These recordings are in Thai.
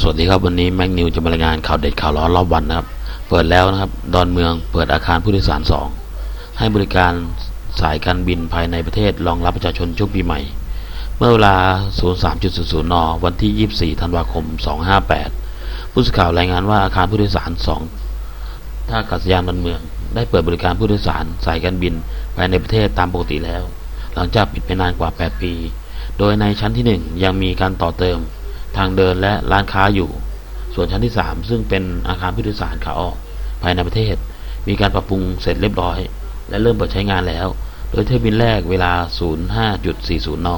สวัสดีครับวันนี้แม็กนิวจะมารายงานข่าวเด็ดข่าวร้อนรอบวันนะครับ เปิดแล้วนะครับ ดอนเมืองเปิดอาคารผู้โดยสารสองให้บริการสายการบินภายในประเทศรองรับประชาชนช่วงปีใหม่ เมื่อเวลา 03.00 น วันที่ 24 ธันวาคม 258 ผู้สื่อข่าวรายงานว่าอาคารผู้โดยสาร 2 ท่าอากาศยานดอนเมือง ได้เปิดบริการผู้โดยสารสายการบินภายในประเทศตามปกติแล้ว หลังจากปิดไปนานกว่า 8 ปี โดยในชั้นที่ 1 ยังมีการต่อเติม ทางเดินและร้านค้าอยู่ ส่วนชั้นที่ 3 ซึ่งเป็นอาคารผู้โดยสารขาออกภายในประเทศ มีการปรับปรุงเสร็จเรียบร้อย และเริ่มเปิดใช้งานแล้ว โดยเที่ยวบินแรกเวลา 05.40 น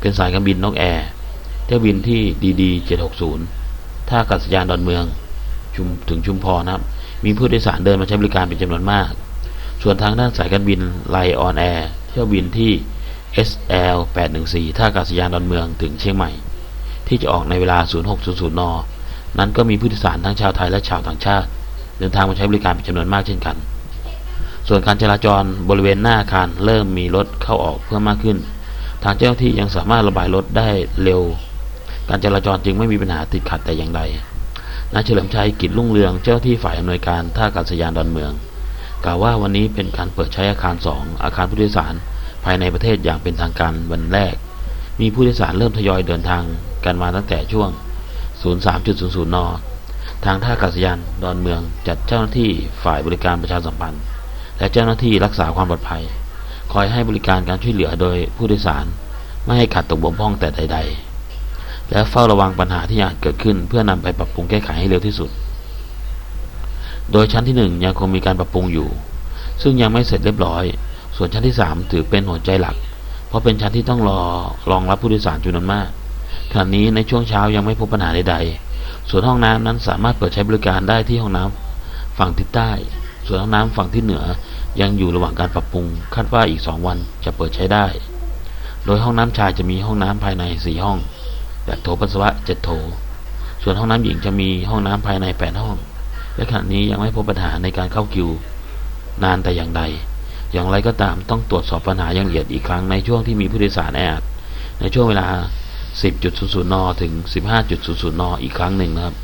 เป็นสายการบินนกแอร์ เที่ยวบินที่ดีดี760ท่าอากาศยานดอนเมืองชุมถึงชุมพรนะครับ มีผู้โดยสารเดินมาใช้บริการเป็นจำนวนมาก ส่วนทางด้านสายการบินไลออนแอร์ เที่ยวบินที่ SL 814 ท่าอากาศยานดอนเมืองถึงเชียงใหม่ ที่จะออกในเวลา 0600 น นั้นก็มีผู้โดยสารทั้งชาวไทยและชาวต่างชาติ เดินทางมาใช้บริการเป็นจำนวนมากเช่นกัน ส่วนการจราจรบริเวณหน้าอาคารเริ่มมีรถเข้าออกเพิ่มมากขึ้น ทางเจ้าที่ยังสามารถระบายรถได้เร็ว การจราจรจึงไม่มีปัญหาติดขัดแต่อย่างใดนายเฉลิมชัยกิจรุ่งเรืองเจ้าหน้าที่ฝ่ายอำนวยการท่าอากาศยานดอนเมือง กล่าวว่าวันนี้เป็นการเปิดใช้อาคาร 2 อาคารผู้โดยสารภายในประเทศอย่างเป็นทางการวันแรก มีผู้โดยสารเริ่มทยอยเดินทาง กันมาตั้งแต่ช่วง 03.00 น ทางท่าอากาศยานดอนเมืองจัดเจ้าหน้าที่ฝ่ายบริการประชาสัมพันธ์ และเจ้าหน้าที่รักษาความปลอดภัย คอยให้บริการการช่วยเหลือโดยผู้โดยสาร ไม่ให้ขาดตกบกพร่องแต่ใด ๆ และเฝ้าระวังปัญหาที่อาจเกิดขึ้น เพื่อนำไปปรับปรุงแก้ไขให้เร็วที่สุด โดยชั้นที่หนึ่งยังคงมีการปรับปรุงอยู่ ซึ่งยังไม่เสร็จเรียบร้อย ส่วนชั้นที่สามถือเป็นหัวใจหลัก เพราะเป็นชั้นที่ต้องรอรองรับผู้โดยสารจำนวนมาก ขณะนี้ในช่วงเช้ายังไม่พบปัญหาใดๆ ส่วนห้องน้ำนั้นสามารถเปิดใช้บริการได้ที่ห้องน้ำฝั่งทิศใต้ ส่วนห้องน้ำฝั่งทิศเหนือยังอยู่ระหว่างการปรับปรุง คาดว่าอีก 2 วันจะเปิดใช้ได้ โดยห้องน้ำชายจะมีห้องน้ำภายใน 4 ห้อง แบบโถปัสสาวะ 7 โถ ส่วนห้องน้ำหญิงจะมีห้องน้ำภายใน 8 ห้อง และขณะนี้ยังไม่พบปัญหาในการเข้าคิว นานแต่อย่างใด อย่างไรก็ตามต้องตรวจสอบปัญหาอย่างละเอียดอีกครั้งในช่วงที่มีผู้โดยสารแออัดในช่วงเวลา 10.00นถึง 15.00นอีกครั้งหนึ่งนะครับ